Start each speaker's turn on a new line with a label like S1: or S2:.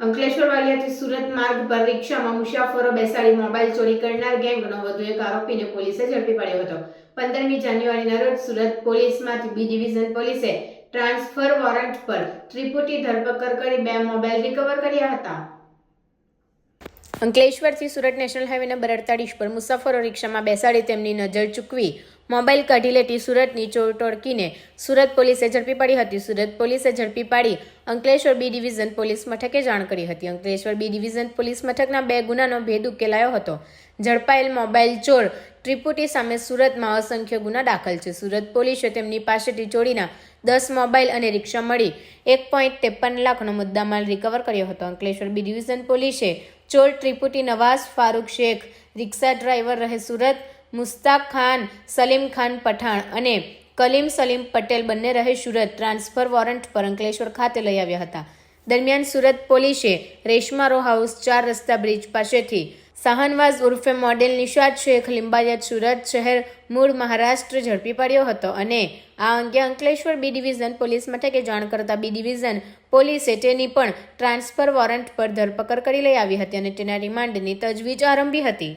S1: અંકલેશ્વર વાલિયાથી સુરત માર્ગ પર રિક્ષામાં મુસાફરો બેસાડી મોબાઈલ ચોરી કરનાર ગેંગનો વધુ એક આરોપીને પોલીસે ઝડપી પાડ્યો હતો. પંદરમી જાન્યુઆરીના રોજ સુરત પોલીસમાંથી બી ડિવિઝન પોલીસે ટ્રાન્સફર વોરંટ પર ત્રિપુટી ધરપકડ કરી બે મોબાઈલ રિકવર કર્યા હતા. અંકલેશ્વરથી સુરત નેશનલ હાઈવેના નંબર પર મુસાફરો રિક્ષામાં બેસાડી તેમની નજર ચૂકવી મોબાઈલ કાઢી લેતી સુરતની ચોર ટોળકીને સુરત પોલીસે ઝડપી પાડી હતી. સુરત પોલીસે ઝડપી પાડી અંકલેશ્વર બી ડિવિઝન પોલીસ મથકે જાણ કરી હતી. અંકલેશ્વર બી ડિવિઝન પોલીસ મથકના બે ગુનાનો ભેદ ઉકેલાયો હતો. ઝડપાયેલ મોબાઈલ ચોર ત્રિપુટી સામે સુરતમાં અસંખ્ય ગુના દાખલ છે. સુરત પોલીસે તેમની પાસેથી ચોરીના દસ મોબાઈલ અને રિક્ષા મળી એક પોઈન્ટ ત્રેપન લાખનો મુદ્દામાલ રિકવર કર્યો હતો. અંકલેશ્વર બી ડિવિઝન પોલીસે ચોર ત્રિપુટી નવાઝ ફારૂક શેખ, રિક્ષા ડ્રાઈવર રહે સુરત મુસ્તાક ખાન, સલીમ ખાન પઠાણ અને કલીમ સલીમ પટેલ બંને રહે સુરત ટ્રાન્સફર વોરંટ પર અંકલેશ્વર ખાતે લઈ આવ્યા હતા. દરમિયાન સુરત પોલીસે રેશમા રો હાઉસ ચાર રસ્તા બ્રિજ પાસેથી શાહનવાઝ ઉર્ફે મોડેલ નિશાદ શેખ લિંબાયત સુરત શહેર મૂળ મહારાષ્ટ્ર ઝડપી પાડ્યો હતો અને આ અંગે અંકલેશ્વર બી ડિવિઝન પોલીસ મથકે જાણ કરતા બી ડિવિઝન પોલીસે તેની પણ ટ્રાન્સફર વોરંટ પર ધરપકડ કરી લઈ આવી હતી અને તેના રિમાન્ડની તજવીજ આરંભી હતી.